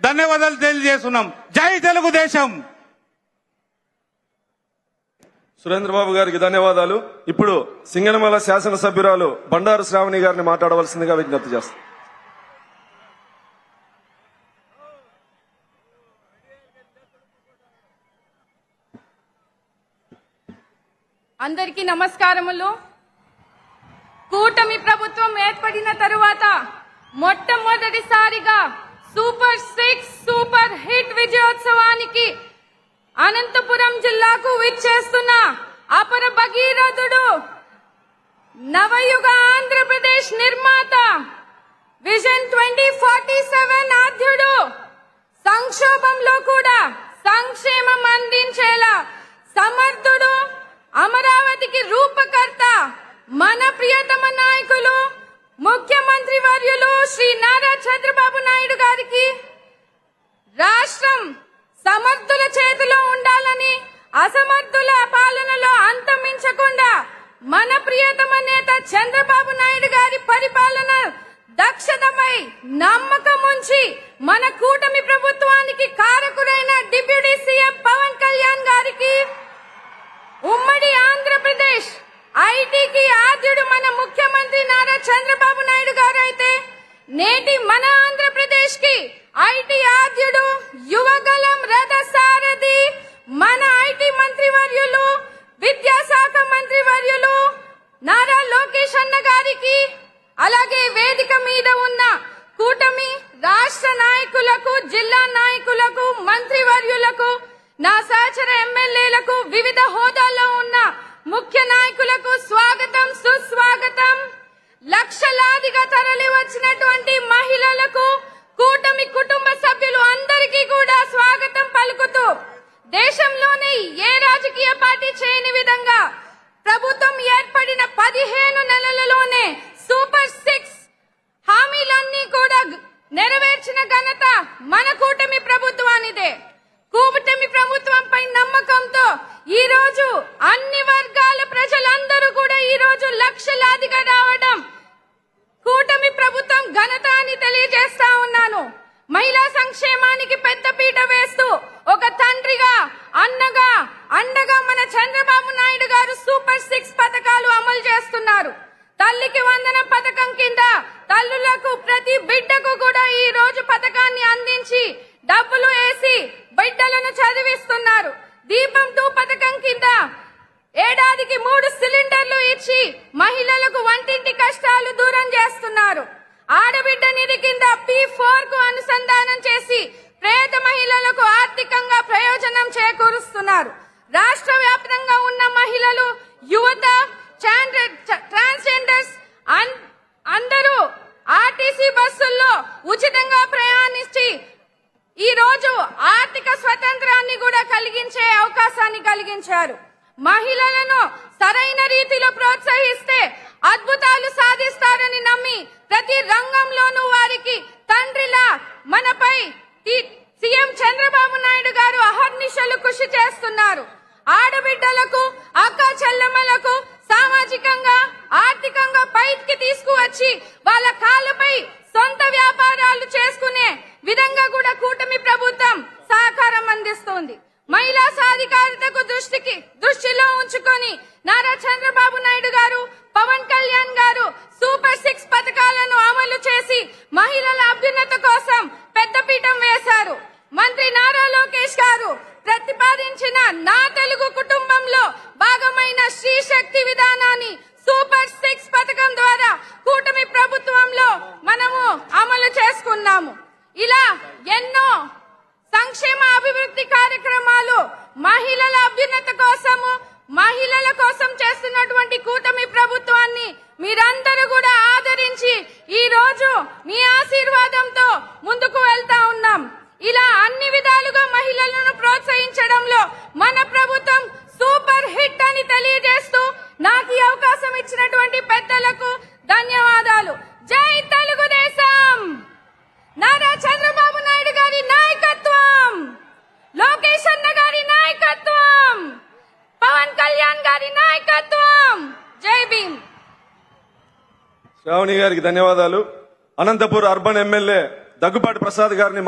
ధన్యవాదాలు తెలియజేస్తున్నాం. జై తెలుగుదేశం. సురేంద్రబాబు గారికి ధన్యవాదాలు. ఇప్పుడు సింగనమల శాసనసభ్యురాలు బండారు శ్రావణి గారిని మాట్లాడవలసిందిగా విజ్ఞప్తి చేస్తాం అందరికీ నమస్కారములు. కూటమి ప్రభుత్వం ఏర్పడిన తరువాత మొట్టమొదటిసారిగా సూపర్ సిక్స్ సూపర్ హిట్ విజయోత్సవానికి అనంతపురం జిల్లాకు విచ్చేస్తున్న అపర భగీరథుడు నవయుగ ఆంధ్రప్రదేశ్ నిర్మాత విజన్ ట్వంటీ ఫార్టీ సెవెన్ ఆద్యుడు సంక్షోభంలో కూడా సంక్షేమం అందించేలా సమర్థుడు అమరావతికి రూపకర్త మన ప్రియతమ నాయకులు ముఖ్య శ్రీ నారా చంద్రబాబు నాయుడు గారికి రాష్ట్రం సమర్థుల చేతిలో ఉండాలని అసమర్థుల పాలనలో అంతమించకుండా మన ప్రియతమ నేత చంద్రబాబు నాయుడు గారి పరిపాలన దక్షతపై నమ్మకం ఉంచి మన కూటమి ప్రభుత్వానికి కారకుడైన డిప్యూటీ జిల్లా నాయకులకు మంత్రివర్యులకు నా సహచర ఎమ్మెల్యేలకు వివిధ హోదాల్లో ఉన్న ముఖ్య నాయకులకు స్వాగతం సుస్వాగతం. లక్షలాదిగా తరలి వచ్చినటువంటి మహిళలకు కూటమి కుటుంబ సభ్యులు అందరికీ కూడా స్వాగతం పలుకుతూ దేశంలోనే ఏ రాజకీయ పార్టీ చేయని విధంగా ప్రభుత్వం ఏర్పడిన పదిహేను నెలలలోనే సూపర్ సిక్స్ హామీలన్నీ కూడా గ- నెరవేర్చిన ఘనత మన కూటమి ప్రభుత్వానిదే కూటమి ప్రభుత్వంపై నమ్మకంతో అన్ని వర్గాల ప్రజలందరూ కూడా ఈ రోజు లక్షలాదిగా రావడం కూటమి ప్రభుత్వం ఘనత అని తెలియజేస్తా ఉన్నాను. మహిళా సంక్షేమానికి పెద్దపీట వేస్తూ ఒక తండ్రిగా అన్నగా అండగా మన చంద్రబాబు నాయుడు గారు సూపర్ సిక్స్ పథకాలు అమలు చేస్తున్నారు. తల్లికి వందన పథకం కింద తల్లులకు ప్రతి బిడ్డకు కూడా ఈ రోజు పథకాన్ని అందించి డబ్బులు వేసి బిడ్డలను చదివిస్తున్నారు. మహిళలకు వంటింటి కష్టాలు దూరం చేస్తున్నారు. ఆడబిడ్డ నిధి కింద పి ఫోర్కు అనుసంధానం చేసి పేద మహిళలకు ఆర్థికంగా ప్రయోజనం చేకూరుస్తున్నారు. రాష్ట్ర వ్యాప్తంగా ఉన్న మహిళలు యువత ట్రాన్స్జెండర్స్ అందరూ ఆర్టీసీ బస్సుల్లో ఉచితంగా ప్రయాణించి ఈ రోజు ఆర్థిక స్వతంత్రాన్ని కూడా కలిగించే అవకాశాన్ని కలిగించారు. మహిళలను సరైన రీతిలో ప్రోత్సహిస్తే అద్భుతాలు సాధిస్తారని నమ్మి ప్రతి రంగంలోనూ వారికి తండ్రిలా మనపై సీఎం చంద్రబాబు నాయుడు గారు అహర్నిశలు కృషి చేస్తున్నారు. ఆడబిడ్డలకు అక్క చెల్లెమ్మలకు సామాజికంగా ఆర్థికంగా పైకి తీసుకువచ్చి వాళ్ళ కాళ్ళపై సొంత వ్యాపారాలు చేసుకునే విధంగా కూడా కూటమి ప్రభుత్వం సహకారం అందిస్తోంది. మహిళా సాధికారితకు దృష్టికి దృష్టిలో ఉంచుకొని నారా చంద్రబాబు నాయుడు గారు పవన్ కళ్యాణ్ గారు సూపర్ సిక్స్ పథకాలను అమలు చేసి మహిళల అభ్యున్నత కోసం పెద్దపీఠం వేశారు. మంత్రి నారా లోకేష్ గారు ప్రతిపాదించిన నా తెలుగు కుటుంబంలో భాగమైన శ్రీ శక్తి విధానాన్ని సూపర్ సిక్స్ పథకం ద్వారా కూటమి ప్రభుత్వంలో మనము అమలు చేసుకున్నాము. ఇలా ఎన్నో సంక్షేమ అభివృద్ధి కార్యక్రమాలు మహిళల అభ్యున్నత కోసము మహిళల కోసం చేస్తున్నటువంటి కూటమి ప్రభుత్వాన్ని మీరందరూ కూడా ఆదరించి ఈ రోజు మీ ఆశీర్వాదంతో ముందుకు వెళ్తా ఉన్నాం ఇలా అన్ని విధాలుగా మహిళలను ప్రోత్సహించడంలో మన ప్రభుత్వం సూపర్ హిట్ అని తెలియజేస్తూ నాకు ఈ అవకాశం ఇచ్చినటువంటి పెద్దలకు ధన్యవాదాలు జై తెలుగుదేశం నారా చంద్రబాబు నాయుడు గారి నాయకత్వం లోకేష్ అన్న గారి నాయకత్వం పవన్ కళ్యాణ్ గారి నాయకత్వం. జై భీమ్. శ్రావణి గారికి ధన్యవాదాలు. అనంతపూర్ అర్బన్ ఎమ్మెల్యే దగ్గుపాటి ప్రసాద్ గారిని